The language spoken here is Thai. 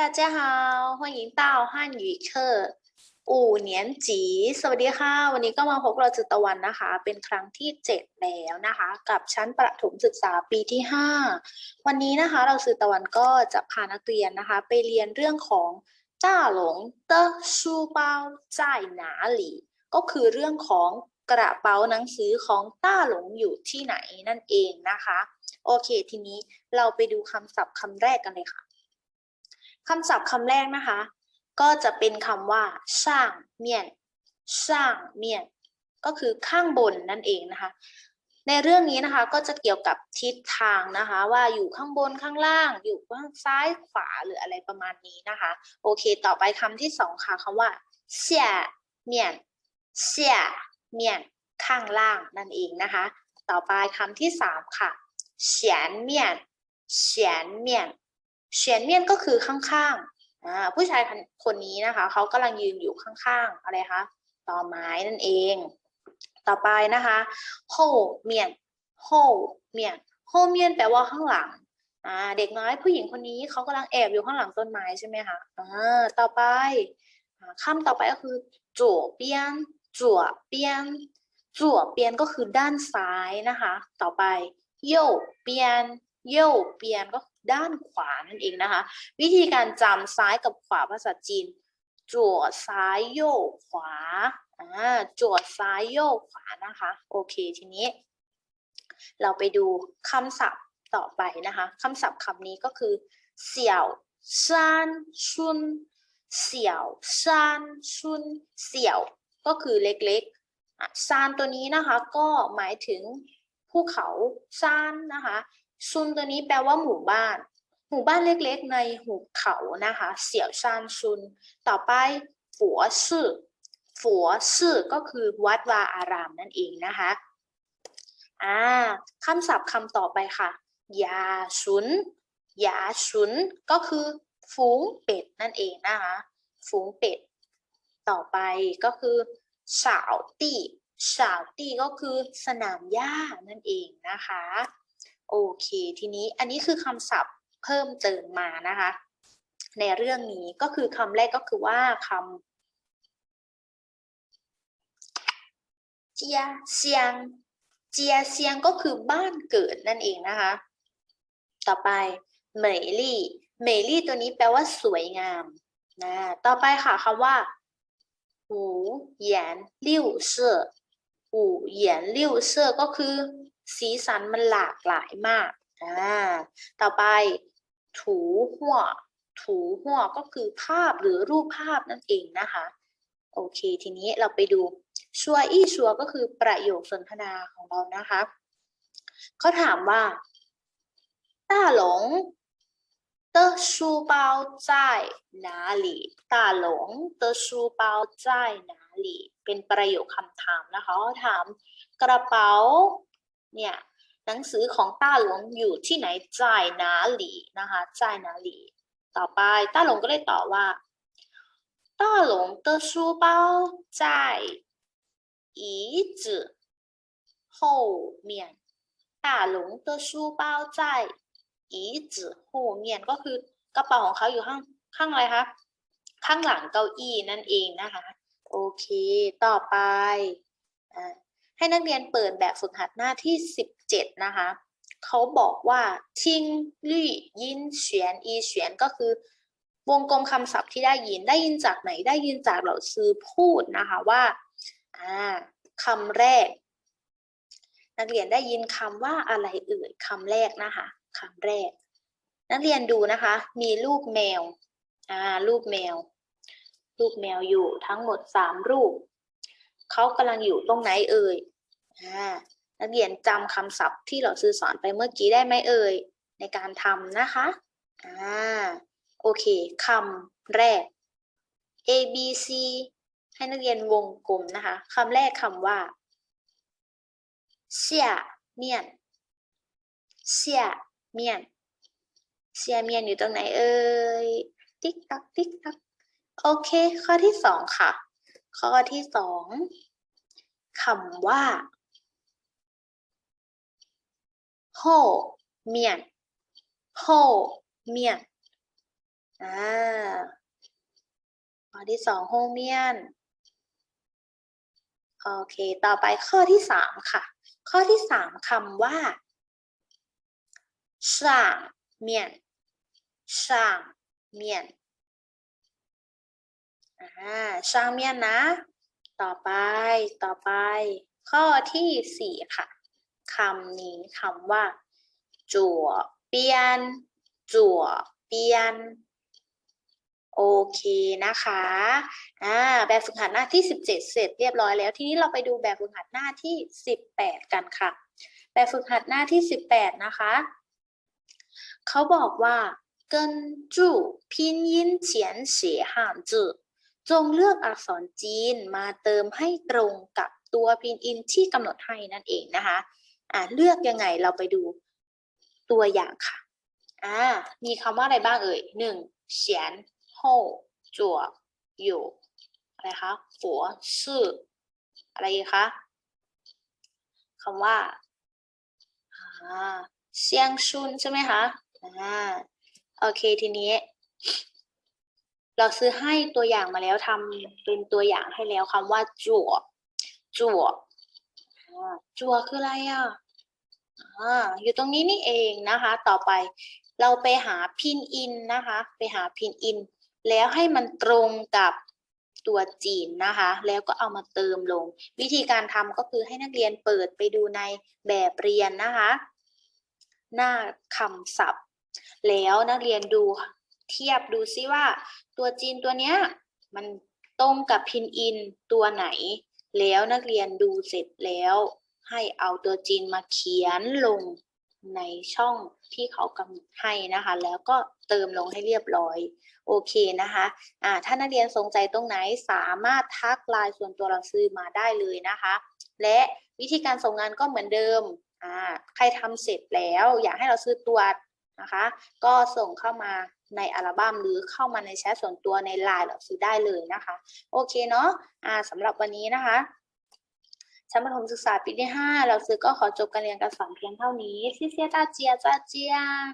大家好，欢迎到汉语课五年级สวัสดีค่ะ วันนี้ก็มาพบเราจิตตะวันนะคะ เป็นครั้งที่เจ็ดแล้วนะคะ กับชั้นประถมศึกษาปีที่ห้าวันนี้นะคะ เราสื่อตะวันก็จะพานักเรียนนะคะ ไปเรียนเรื่องของต้าหลงเตอชูเปาจ่ายหนาหลีก็คือเรื่องของกระเป๋าหนังสือของต้าหลงอยู่ที่ไหนนั่นเองนะคะ โอเค ทีนี้เราไปดูคำศัพท์คำแรกกันเลยค่ะ คำศัพท์คำแรกนะคะ ก็จะเป็นคำว่าช่างเมียนช่างเมียนก็คือข้างบนนั่นเองนะคะ ในเรื่องนี้นะคะก็จะเกี่ยวกับทิศทางนะคะ ว่าอยู่ข้างบนข้างล่าง อยู่ข้างซ้ายขวาหรืออะไรประมาณนี้นะคะ โอเค ต่อไปคำที่สองค่ะคำว่าเสียเมียนเสียเมียนข้างล่างนั่นเองนะคะ ต่อไปคำที่สามค่ะเฉียนเมียนเฉียนเมียน เฉียนเมียนก็คือข้างๆอ่าผู้ชายคนนี้นะคะเขากำลังยืนอยู่ข้างๆอะไรคะต่อไม้นั่นเอง ต่อไปนะคะโฮเมียนโฮเมียนโฮเมียนแปลว่าข้างหลังอ่าเด็กน้อยผู้หญิงคนนี้เขากำลังแอบอยู่ข้างหลังต้นไม้ใช่ไหมคะอ่าต่อไปอ่าคำต่อไปก็คือจั่วเปียนจั่วเปียนจั่วเปียนก็คือด้านซ้ายนะคะ ต่อไปโยเปียนโยเปียนก็ ด้านขวานั่นเองนะคะ วิธีการจำซ้ายกับขวาภาษาจีนจั่วซ้ายโยกขวาอ่าจั่วซ้ายโยกขวานะคะ โอเคทีนี้ เราไปดูคำศัพท์ต่อไปนะคะคำศัพท์คำนี้ก็คือเสี่ยวซันชุนเสี่ยวซันชุนเสี่ยว ก็คือเล็กๆซานตัวนี้นะคะ ก็หมายถึงภูเขาซานนะคะ ชุนตัวนี้แปลว่าหมู่บ้าน หมู่บ้านเล็กๆ ในหุบเขานะคะ เสี่ยวซานชุน ต่อไปฝัวซื่อฝัวซื่อก็คือวัดวาอารามนั่นเองนะคะอ่าคำศัพท์คำต่อไปค่ะยาชุนยาชุนก็คือฝูงเป็ดนั่นเองนะคะฝูงเป็ด ต่อไปก็คือสาวตี้สาวตี้ก็คือสนามหญ้านั่นเองนะคะ โอเค ทีนี้อันนี้คือคำศัพท์เพิ่มเติมมานะคะ ในเรื่องนี้ก็คือคำแรกก็คือว่าคำเจียเซียงเจียเซียงก็คือบ้านเกิดนั่นเองนะคะ ต่อไปเหมยลี่เหมยลี่ตัวนี้แปลว่าสวยงามนะต่อไปค่ะคำว่าหูเหยียนลิ่วเซ่อหูเหยียนลิ่วเซ่อก็คือ สีสันมันหลากหลายมากอ่าต่อไปถูหัวถูหัวก็คือภาพหรือรูปภาพนั่นเองนะคะ โอเค ทีนี้เราไปดูชัวอี้ชัวก็คือประโยคสนทนาของเรานะคะเขาถามว่าต้าหลงเตอชูเปาใจนาหลีต้าหลงเตอชูเปาใจนาหลีเป็นประโยคคำถามนะคะเขาถามกระเป๋า เนี่ย หนังสือของต้าหลงอยู่ที่ไหนจ่ายนาหลีนะคะจ่ายนาหลี ต่อไปต้าหลงก็เลยตอบว่าต้าหลง的书包在椅子后面ต้าหลง的书包在椅子后面ก็คือกระเป๋าของเขาอยู่ข้างข้างอะไรคะข้างหลังเก้าอี้นั่นเองนะคะ โอเค ต่อไปอ่า ให้นักเรียนเปิดแบบฝึกหัดหน้าที่ 17 นะคะเขาบอกว่าทิงลี่ยินเฉียนอีเฉียนก็คือ วงกลมคำศัพท์ที่ได้ยินได้ยินจากไหนได้ยินจากเหล่าซื้อพูดนะคะว่าอ่าคำแรก นักเรียนได้ยินคำว่าอะไรเอ่ยคำแรกนะคะคำแรก นักเรียนดูนะคะ มีรูปแมวอ่ารูปแมวรูปแมวอยู่ทั้งหมดสามรูป เขากำลังอยู่ตรงไหนเอ่ยนักเรียนจำคำศัพท์ที่เราซื้อสอนไปเมื่อกี้ได้ไหมเอ่ยในการทำนะคะอ่าโอเคคำแรก A B C ให้นักเรียนวงกลมนะคะคำแรกคำว่าเสียเมียนเสียเมียนเสียเมียนอยู่ตรงไหนเอ่ยติ๊กตักติ๊กตักโอเค ข้อที่สองค่ะ ข้อที่สองคำว่าโฮเมียนโฮเมียนอ่าข้อที่สองโฮเมียนโอเค ต่อไปข้อที่สามค่ะ ข้อที่สามคำว่าช่างเช่างเมียนนะ ต่อไปต่อไป ข้อที่สี่ค่ะคำนี้คำว่าจั่วเปียนจั่วเปียนโอเคนะคะ อ่า แบบฝึกหัดหน้าที่สิบเจ็ดเสร็จเรียบร้อยแล้ว ทีนี้เราไปดูแบบฝึกหัดหน้าที่สิบแปดกันค่ะ แบบฝึกหัดหน้าที่สิบแปดนะคะ เขาบอกว่า เกินจู้พินยินเฉียนเสียห่าจือ จงเลือกอักษรจีนมาเติมให้ตรงกับตัวพินอินที่กำหนดให้นั่นเองนะคะอ่าเลือกยังไงเราไปดูตัวอย่างค่ะอ่ามีคำว่าอะไรบ้างเอ่ยหนึ่งเฉียนโฮจั่วอยู่อะไรคะฝัวซื่ออะไรคะคำว่าอ่าเซียงชุนใช่ไหมคะอ่าโอเคทีนี้ เราซื้อให้ตัวอย่างมาแล้วทำเป็นตัวอย่างให้แล้วคำว่าจั่วจั่วจั่วคืออะไรอะอยู่ตรงนี้นี่เองนะคะ ต่อไปเราไปหาพินอินนะคะ ไปหาพินอิน แล้วให้มันตรงกับตัวจีนนะคะ แล้วก็เอามาเติมลง วิธีการทำก็คือให้นักเรียนเปิดไปดูในแบบเรียนนะคะ หน้าคำศัพท์ แล้วนักเรียนดู เทียบดูซิว่า ตัวจีนตัวเนี้ยมันตรงกับพินอินตัวไหน แล้วนักเรียนดูเสร็จแล้ว ให้เอาตัวจีนมาเขียนลงในช่องที่เขากำหนดให้นะคะ แล้วก็เติมลงให้เรียบร้อยโอเคนะคะอ่าถ้านักเรียนสงสัยตรงไหนสามารถทักไลน์ส่วนตัวเราซื้อมาได้เลยนะคะ และวิธีการส่งงานก็เหมือนเดิมอ่าใครทำเสร็จแล้ว อยากให้เราซื้อตรวจ นะคะ ก็ส่งเข้ามาในอัลบั้มหรือเข้ามาในแชทส่วนตัวในไลน์เราซื้อได้เลยนะคะ โอเคเนาะะสำหรับวันนี้นะคะชั้นประถมศึกษาปีที่ 5 เราซื้อก็ขอจบการเรียนการสอนเพียงเท่านี้ซิเซียตาเจียจ้าเจียน